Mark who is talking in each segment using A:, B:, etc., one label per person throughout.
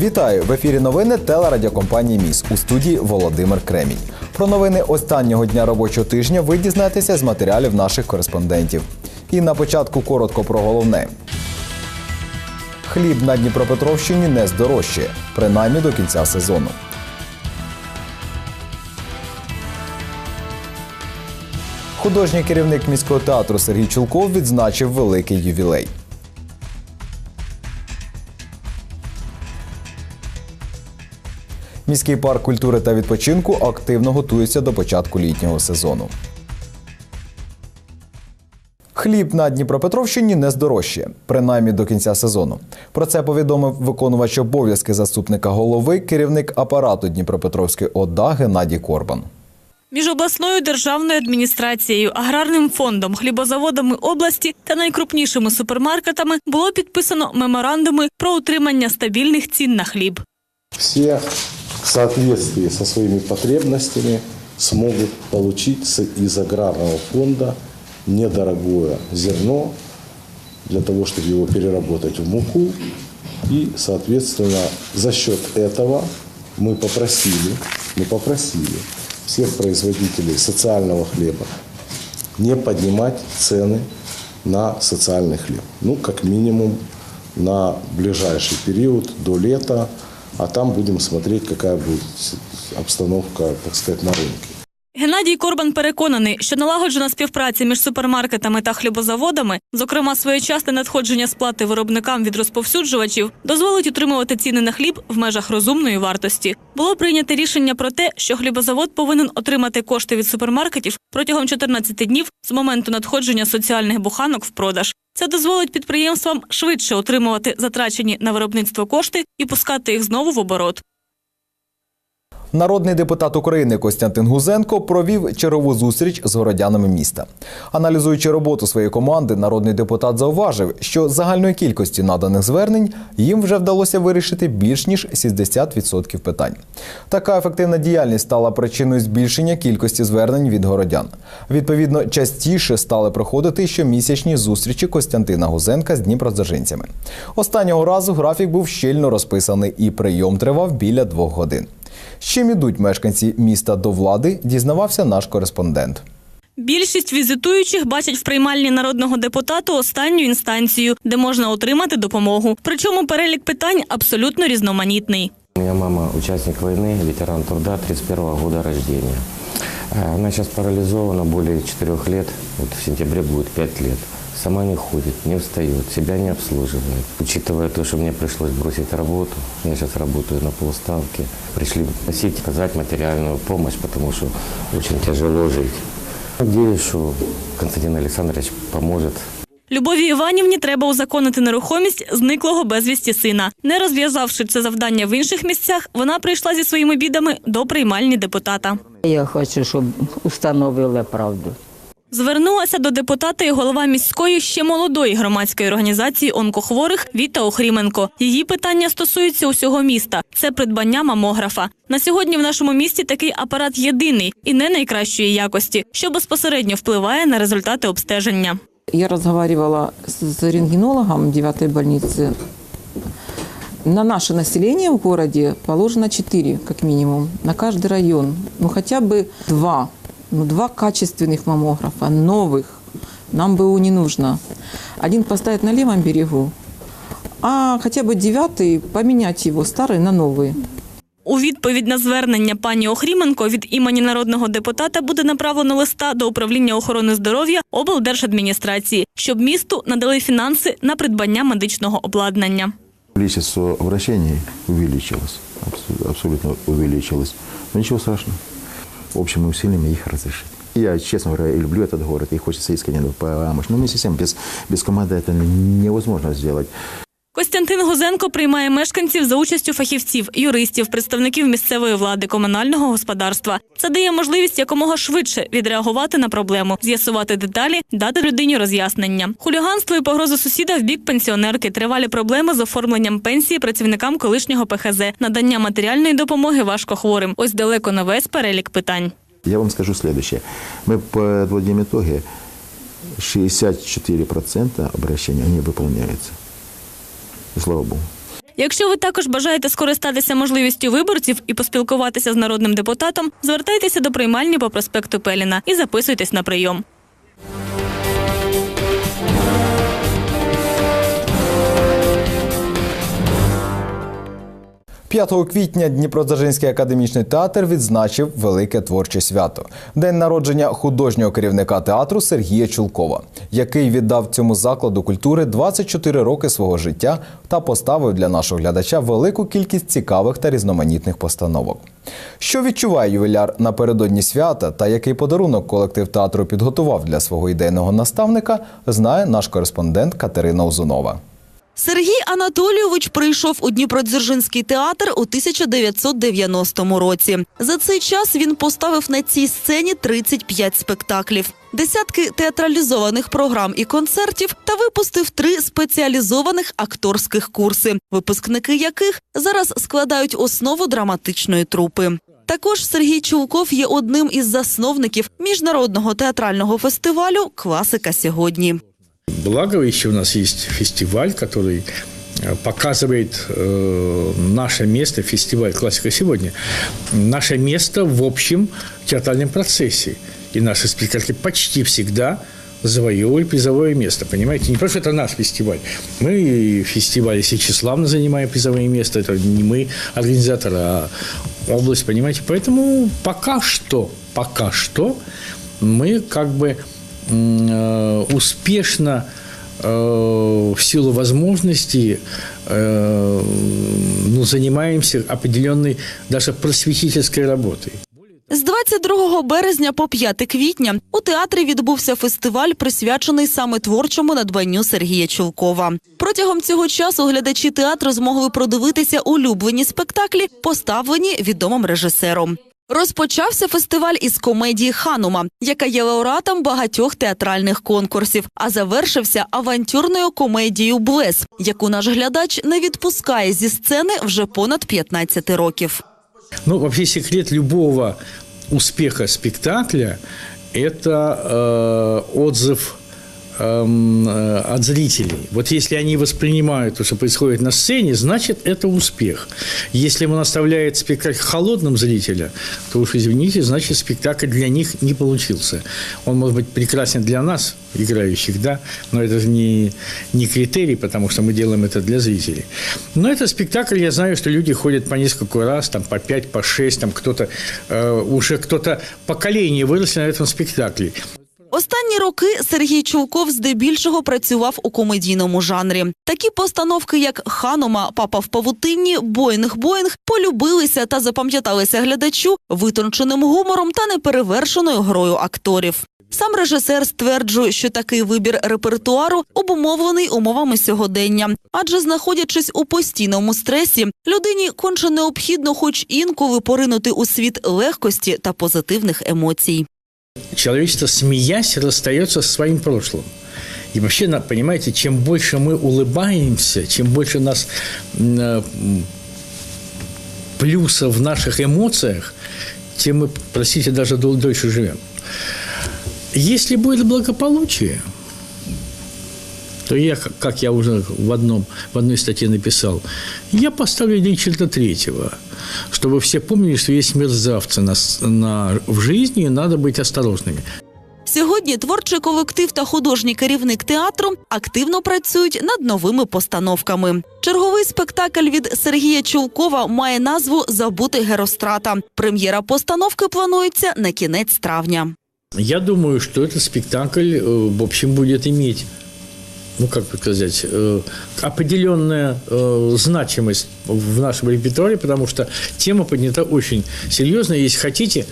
A: Вітаю в ефірі новини телерадіокомпанії Міс у студії Володимир Кремінь. Про новини останнього дня робочого тижня ви дізнаєтеся з матеріалів наших кореспондентів. І на початку коротко про головне. Хліб на Дніпропетровщині не здорожчає, принаймні до кінця сезону. Художній керівник міського театру Сергій Чулков відзначив великий ювілей. Міський парк культури та відпочинку активно готується до початку літнього сезону. Хліб на Дніпропетровщині не здорожчає, принаймні до кінця сезону. Про це повідомив виконувач обов'язки заступника голови, керівник апарату Дніпропетровської ОДА Геннадій Корбан.
B: Між обласною державною адміністрацією, аграрним фондом, хлібозаводами області та найкрупнішими супермаркетами було підписано меморандуми про утримання стабільних цін на хліб.
C: все в соответствии со своими потребностями смогут получить с- из аграрного фонда недорогое зерно для того, чтобы его переработать в муку. И, соответственно, за счет этого мы попросили, мы попросили всех производителей социального хлеба не поднимать цены на социальный хлеб. Ну, как минимум, на ближайший период до лета, а там будем смотреть, какая будет обстановка, так сказать, на рынке.
B: Геннадій Корбан переконаний, що налагоджена співпраця між супермаркетами та хлібозаводами, зокрема своєчасне надходження сплати виробникам від розповсюджувачів, дозволить утримувати ціни на хліб в межах розумної вартості. Було прийнято рішення про те, що хлібозавод повинен отримати кошти від супермаркетів протягом 14 днів з моменту надходження соціальних буханок в продаж. Це дозволить підприємствам швидше отримувати затрачені на виробництво кошти і пускати їх знову в оборот.
A: Народний депутат України Костянтин Гузенко провів чергову зустріч з городянами міста. Аналізуючи роботу своєї команди, народний депутат зауважив, що загальної кількості наданих звернень їм вже вдалося вирішити більш ніж 60% питань. Така ефективна діяльність стала причиною збільшення кількості звернень від городян. Відповідно, частіше стали проходити щомісячні зустрічі Костянтина Гузенка з дніпродзержинцями. Останнього разу графік був щільно розписаний, і прийом тривав біля двох годин. З чим ідуть мешканці міста до влади, дізнавався наш кореспондент.
B: Більшість візитуючих бачать в приймальні народного депутата останню інстанцію, де можна отримати допомогу. Причому перелік питань абсолютно різноманітний.
D: Меня мама участник войны, ветеран труда 31 года рождения. Э, Она сейчас парализована более 4 лет, вот в сентябре будет 5 лет. Сама не ходит, не встает, себя не обслуживает. Учитывая то, что мне пришлось бросить работу, я сейчас работаю на полставки, пришли просить оказать материальную помощь, потому что очень тяжело жить. Надеюсь, что Константин Александрович поможет
B: Любові Іванівні треба узаконити нерухомість зниклого безвісті сина. Не розв'язавши це завдання в інших місцях, вона прийшла зі своїми бідами до приймальні депутата.
E: Я хочу, щоб установили правду.
B: Звернулася до депутата і голова міської ще молодої громадської організації онкохворих Віта Охріменко. Її питання стосуються усього міста. Це придбання мамографа. На сьогодні в нашому місті такий апарат єдиний і не найкращої якості, що безпосередньо впливає на результати обстеження.
F: Я разговаривала с рентгенологом 9 больницы. На наше население в городе положено 4, как минимум, на каждый район. Ну, хотя бы два. Ну, два качественных маммографа, новых. Нам бы его не нужно. Один поставить на левом берегу, а хотя бы девятый поменять его, старый на новый.
B: У відповідь на звернення пані Охріменко від імені народного депутата буде направлено листа до управління охорони здоров'я облдержадміністрації, щоб місту надали фінанси на придбання медичного обладнання.
G: Количество обращений увеличилось, абсо- абсолютно увеличилось. Но ничего страшного. Общими усилиями их разрешить. Я, честно говоря, и люблю этот город, и хочется искренне помочь. Но вместе с тем, без, без команды это невозможно сделать.
B: Костянтин Гузенко приймає мешканців за участю фахівців, юристів, представників місцевої влади, комунального господарства. Це дає можливість якомога швидше відреагувати на проблему, з'ясувати деталі, дати людині роз'яснення. Хуліганство і погроза сусіда в бік пенсіонерки, тривалі проблеми з оформленням пенсії працівникам колишнього ПХЗ, надання матеріальної допомоги важкохворим. Ось далеко не весь перелік питань.
G: Я вам скажу следующее. Мы подводим итоги. 64% обращений, они выполняются. И слава Богу.
B: Якщо ви також бажаєте скористатися можливістю виборців і поспілкуватися з народним депутатом, звертайтеся до приймальні по проспекту Пеліна і записуйтесь на прийом.
A: 5 квітня Дніпродзержинський академічний театр відзначив велике творче свято день народження художнього керівника театру Сергія Чулкова, який віддав цьому закладу культури 24 роки свого життя та поставив для нашого глядача велику кількість цікавих та різноманітних постановок. Що відчуває ювіляр напередодні свята та який подарунок колектив театру підготував для свого ідейного наставника, знає наш кореспондент Катерина Узунова.
H: Сергій Анатолійович прийшов у Дніпродзержинський театр у 1990 році. За цей час він поставив на цій сцені 35 спектаклів, десятки театралізованих програм і концертів та випустив три спеціалізованих акторських курси, випускники яких зараз складають основу драматичної трупи. Також Сергій Чулков є одним із засновників міжнародного театрального фестивалю Класика сьогодні.
I: Благо еще у нас есть фестиваль, который э, показывает э, наше место, фестиваль «Классика сегодня», наше место в общем театральном процессе. И наши спектакли почти всегда завоевывали призовое место, понимаете? Не просто это наш фестиваль. Мы фестиваль Сечеславно занимаем призовое место. Это не мы, организаторы, а область, понимаете? Поэтому пока что, пока что мы как бы успешно э, в силу возможностей э, ну, занимаемся определенной даже просветительской работой.
H: З 22 березня по 5 квітня у театрі відбувся фестиваль, присвячений саме творчому надбанню Сергія Чулкова. Протягом цього часу глядачі театру змогли продивитися улюблені спектаклі, поставлені відомим режисером. Розпочався фестиваль із комедії Ханума, яка є лауреатом багатьох театральних конкурсів, а завершився авантюрною комедією Блес, яку наш глядач не відпускає зі сцени вже понад 15 років.
I: Ну, вообще секрет любого успеха спектакля – это э, отзыв эм, э, от зрителей. Вот если они воспринимают то, что происходит на сцене, значит, это успех. Если он оставляет спектакль холодным зрителя, то уж извините, значит, спектакль для них не получился. Он может быть прекрасен для нас, играющих, да, но это же не, не критерий, потому что мы делаем это для зрителей. Но это спектакль, я знаю, что люди ходят по несколько раз, там по пять, по шесть, там кто-то, э, уже кто-то поколение выросли на этом спектакле.
H: Останні роки Сергій Чулков здебільшого працював у комедійному жанрі. Такі постановки, як Ханума, Папа в павутинні, Боїнг Боїнг, полюбилися та запам'яталися глядачу витонченим гумором та неперевершеною грою акторів. Сам режисер стверджує, що такий вибір репертуару обумовлений умовами сьогодення, адже знаходячись у постійному стресі, людині конче необхідно, хоч інколи поринути у світ легкості та позитивних емоцій.
I: человечество, смеясь, расстается со своим прошлым. И вообще, на- понимаете, чем больше мы улыбаемся, чем больше у нас м, э, м, плюсов в наших эмоциях, тем мы, простите, даже дол- дольше живем. Если будет благополучие, то я, как- как я уже в, одном, в одной статье написал, я поставлю Ричарда Третьего, чтобы все помнили, что есть мерзавцы на, с- на, в жизни, и надо быть осторожными.
H: Сьогодні творчий колектив та художній керівник театру активно працюють над новими постановками. Черговий спектакль від Сергія Чулкова має назву Забути Герострата. Прем'єра постановки планується на кінець травня.
I: Я думаю, что этот спектакль, э, в общем, будет иметь, ну, как бы сказать, э, определенную э, значимость в нашем репертуаре, потому что тема поднята очень серьезно. Если хотите,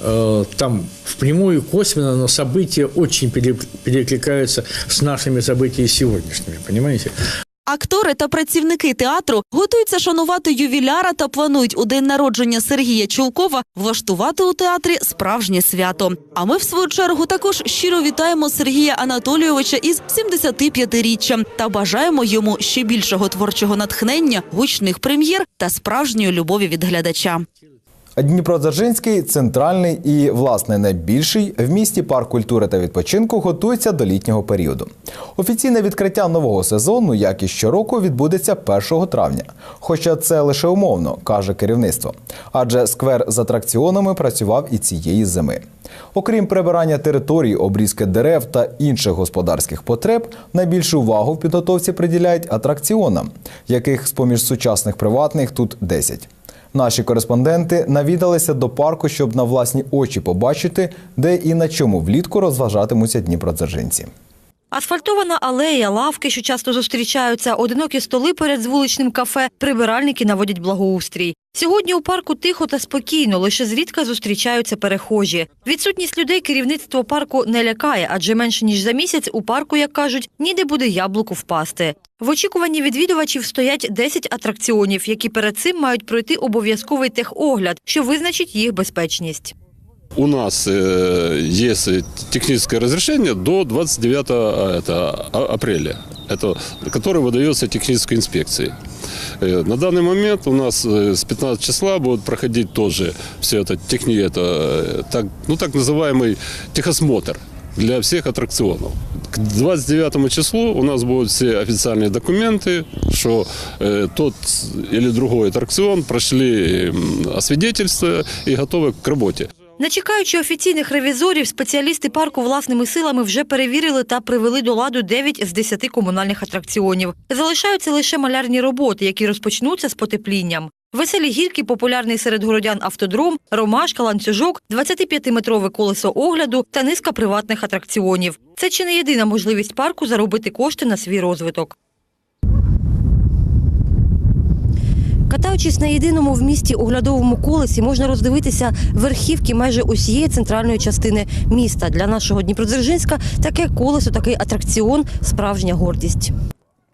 I: э, там впрямую косвенно, но события очень пере- перекликаются с нашими событиями сегодняшними, понимаете?
H: Актори та працівники театру готуються шанувати ювіляра та планують у день народження Сергія Чулкова влаштувати у театрі справжнє свято. А ми, в свою чергу, також щиро вітаємо Сергія Анатолійовича із 75-річчям та бажаємо йому ще більшого творчого натхнення, гучних прем'єр та справжньої любові від глядача.
A: Дніпродзержинський, центральний і, власне, найбільший в місті парк культури та відпочинку готується до літнього періоду. Офіційне відкриття нового сезону, як і щороку, відбудеться 1 травня. Хоча це лише умовно, каже керівництво. Адже сквер з атракціонами працював і цієї зими. Окрім прибирання територій, обрізки дерев та інших господарських потреб, найбільшу увагу в підготовці приділяють атракціонам, яких з поміж сучасних приватних тут 10. Наші кореспонденти навідалися до парку, щоб на власні очі побачити, де і на чому влітку розважатимуться дніпродзержинці.
J: Асфальтована алея, лавки, що часто зустрічаються, одинокі столи перед з вуличним кафе, прибиральники наводять благоустрій. Сьогодні у парку тихо та спокійно, лише зрідка зустрічаються перехожі. Відсутність людей керівництво парку не лякає, адже менше ніж за місяць у парку, як кажуть, ніде буде яблуку впасти. В очікуванні відвідувачів стоять 10 атракціонів, які перед цим мають пройти обов'язковий техогляд, що визначить їх безпечність.
K: У нас э, есть э, техническое разрешение до 29 это, а- апреля, это, которое выдается технической инспекцией. Э, На данный момент у нас э, с 15 числа будет проходить тоже все это, техни, это э, так, ну, так называемый техосмотр для всех аттракционов. К 29 числу у нас будут все официальные документы, что э, тот или другой аттракцион прошли м, освидетельство и готовы к работе.
J: Не чекаючи офіційних ревізорів, спеціалісти парку власними силами вже перевірили та привели до ладу 9 з 10 комунальних атракціонів. Залишаються лише малярні роботи, які розпочнуться з потеплінням. Веселі гірки, популярний серед городян автодром, ромашка, ланцюжок, 25-метрове колесо огляду та низка приватних атракціонів. Це чи не єдина можливість парку заробити кошти на свій розвиток. Катаючись на єдиному в місті оглядовому колесі, можна роздивитися верхівки майже усієї центральної частини міста. Для нашого Дніпродзержинська таке колесо, такий атракціон справжня гордість.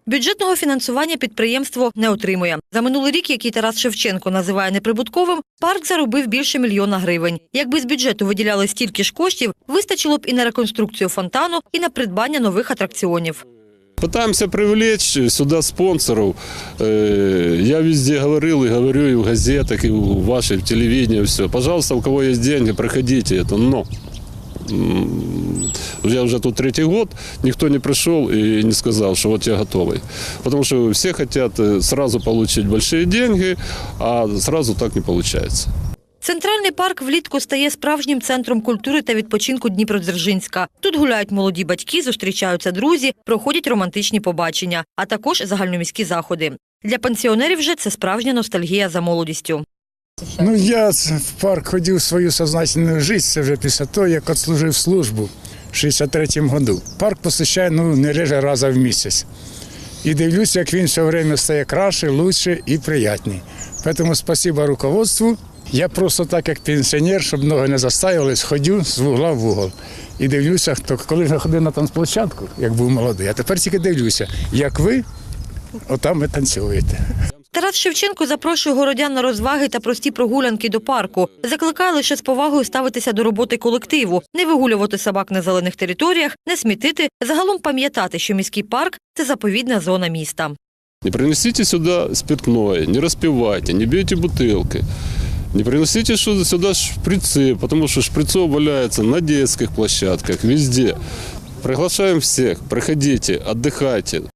J: Бюджетного фінансування підприємство не отримує. За минулий рік, який Тарас Шевченко називає неприбутковим, парк заробив більше мільйона гривень. Якби з бюджету виділяли стільки ж коштів, вистачило б і на реконструкцію фонтану, і на придбання нових атракціонів.
K: Пытаемся привлечь сюда спонсоров. Э, Я везде говорил и говорю и в газетах, и в вашей, в телевидении, все. Пожалуйста, у кого есть деньги, проходите это. Но м, я уже тут третий год, никто не пришел и не сказал, что вот я готовый. Потому что все хотят э, сразу получить большие деньги, а сразу так не получается.
J: Центральний парк влітку стає справжнім центром культури та відпочинку Дніпродзержинська. Тут гуляють молоді батьки, зустрічаються друзі, проходять романтичні побачення, а також загальноміські заходи. Для пенсіонерів же це справжня ностальгія за молодістю.
L: Ну, я в парк ходив свою сознательну життя, це вже після того, як відслужив службу в 63-му году. Парк посещаю ну, не реже раза в місяць. І дивлюся, як він все время стає краще, лучше і приятний. Тому спасибо руководству. Я просто так, як пенсіонер, щоб ноги не застаювались, ходю з вугла в угол. І дивлюся, хто коли я ходив на танцплощадку, як був молодий, а тепер тільки дивлюся, як ви отам ви танцюєте.
J: Тарас Шевченко запрошує городян на розваги та прості прогулянки до парку. Закликає лише з повагою ставитися до роботи колективу, не вигулювати собак на зелених територіях, не смітити, загалом пам'ятати, що міський парк це заповідна зона міста.
K: Не приносите сюда спиртное, не распивайте, не бейте бутылки. Не приносите сюда шприцы, потому что шприцов валяется на детских площадках, везде. Приглашаем всех, приходите, отдыхайте.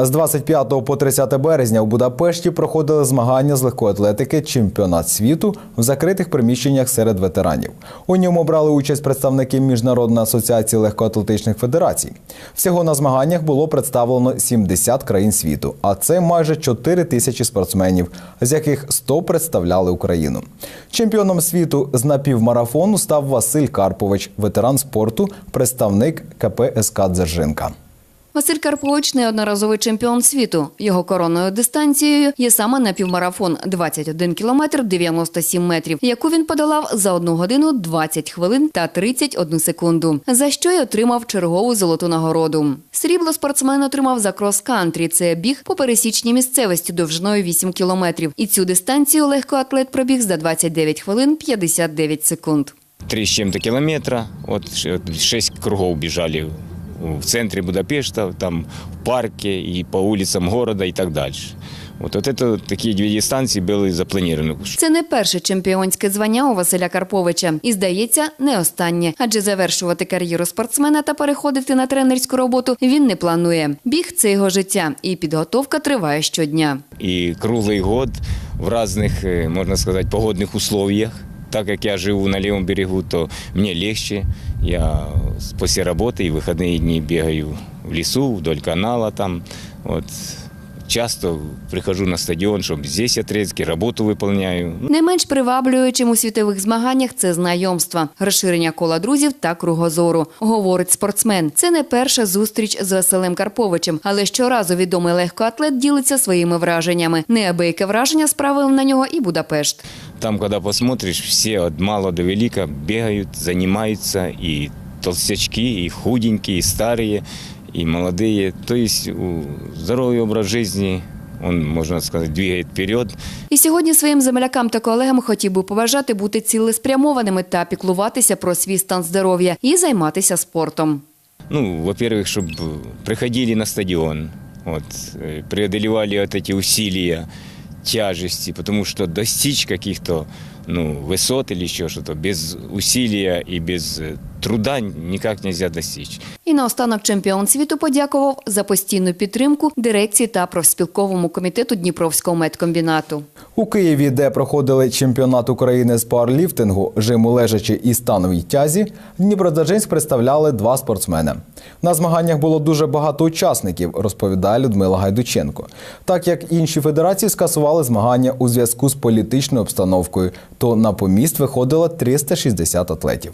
A: З 25 по 30 березня у Будапешті проходили змагання з легкої атлетики Чемпіонат світу в закритих приміщеннях серед ветеранів. У ньому брали участь представники Міжнародної асоціації легкоатлетичних федерацій. Всього на змаганнях було представлено 70 країн світу, а це майже 4 тисячі спортсменів, з яких 100 представляли Україну. Чемпіоном світу з напівмарафону став Василь Карпович, ветеран спорту, представник КП СК Дзержинка.
M: Василь Карпович неодноразовий чемпіон світу. Його коронною дистанцією є саме напівмарафон 21 кілометр 97 метрів, яку він подолав за 1 годину 20 хвилин та 31 секунду, за що й отримав чергову золоту нагороду. Срібло спортсмен отримав за крос-кантрі. Це біг по пересічній місцевості довжиною 8 кілометрів. І цю дистанцію легкоатлет пробіг за 29 хвилин 59 секунд.
N: три с чем-то километра, вот ш- кругов бежали в центре Будапешта, там в парке и по улицам города и так дальше. Вот, вот это такие две дистанции были запланированы.
M: Це не перше чемпіонське звання у Василя Карповича. І здається, не останнє. Адже завершувати кар'єру спортсмена та переходити на тренерську роботу він не планує. Біг це його життя, і підготовка триває щодня.
N: И круглый год в разных, э, можно сказать, погодных условиях. Так как я живу на левом берегу, то мне легче. Я с- после работы и выходные дни бегаю в лесу, вдоль канала там. Вот. Часто прихожу на стадион, чтобы здесь отрезки, работу выполняю.
M: Не менш приваблюючим у світових змаганнях це знайомства, розширення кола друзів та кругозору, говорить спортсмен. Це не перша зустріч з Василем Карповичем, але щоразу відомий легкоатлет ділиться своїми враженнями. Неабияке враження справив на нього і Будапешт.
N: Там, когда посмотришь, все от мала до велика бегают, занимаются, и толстячки, и худенькие, и старые, и молодые. То есть у- здоровый образ жизни, он, можно сказать, двигает вперед.
M: І сьогодні своїм землякам та колегам хотів би побажати бути цілеспрямованими та піклуватися про свій стан здоров'я і займатися спортом.
N: Ну, во-первых, чтобы приходили на стадион, вот, э, преодолевали вот эти усилия, тяжести, потому что достичь каких-то ну, высот или еще что-то без усилия и без э, труда никак нельзя достичь.
M: І наостанок чемпіон світу подякував за постійну підтримку дирекції та профспілковому комітету Дніпровського медкомбінату.
A: У Києві, де проходили чемпіонат України з пауерліфтингу, жиму лежачі і становій тязі, Дніпродзержинськ представляли два спортсмени. На змаганнях було дуже багато учасників, розповідає Людмила Гайдученко. Так як інші федерації скасували змагання у зв'язку з політичною обстановкою, то на поміст виходило 360 атлетів.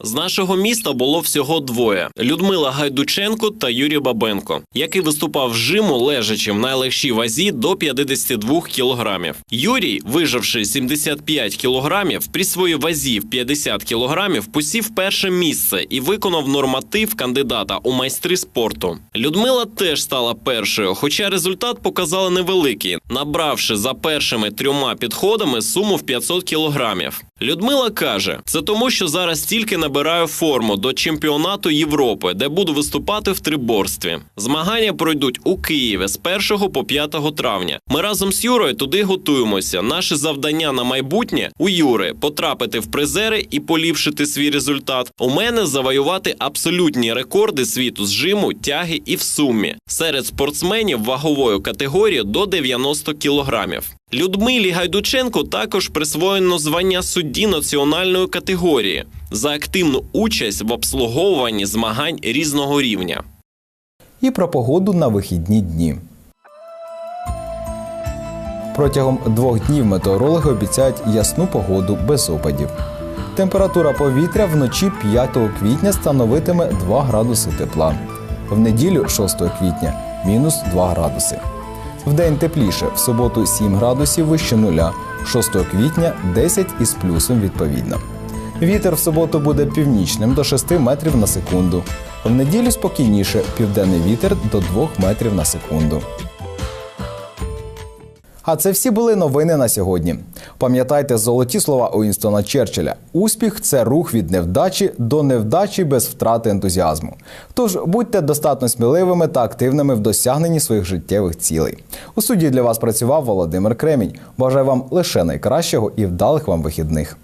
O: З нашого міста було всього двоє: Людмила Гайдученко та Юрій Бабенко, який виступав в жиму лежачи в найлегшій вазі до 52 кілограмів. Юрій, виживши 75 кілограмів, при своїй вазі в 50 кілограмів посів перше місце і виконав норматив кандидата у майстри спорту. Людмила теж стала першою, хоча результат показала невеликий, набравши за першими трьома підходами суму в 500 кілограмів. Людмила каже, це тому, що зараз тільки набираю форму до чемпіонату Європи, де буду виступати в триборстві. Змагання пройдуть у Києві з 1 по 5 травня. Ми разом з Юрою туди готуємося. Наше завдання на майбутнє у Юри потрапити в призери і поліпшити свій результат. У мене завоювати абсолютні рекорди світу з жиму, тяги і в сумі серед спортсменів вагової категорії до 90 кілограмів. Людмилі Гайдученко також присвоєно звання судді національної категорії за активну участь в обслуговуванні змагань різного рівня.
A: І про погоду на вихідні дні. Протягом двох днів метеорологи обіцяють ясну погоду без опадів. Температура повітря вночі 5 квітня становитиме 2 градуси тепла. В неділю 6 квітня мінус 2 градуси. Вдень тепліше, в суботу 7 градусів вище нуля, 6 квітня 10 із плюсом відповідно. Вітер в суботу буде північним до 6 метрів на секунду. В неділю спокійніше, південний вітер до 2 метрів на секунду. А це всі були новини на сьогодні. Пам'ятайте золоті слова Уінстона Черчилля: успіх це рух від невдачі до невдачі без втрати ентузіазму. Тож будьте достатньо сміливими та активними в досягненні своїх життєвих цілей. У суді для вас працював Володимир Кремінь. Бажаю вам лише найкращого і вдалих вам вихідних.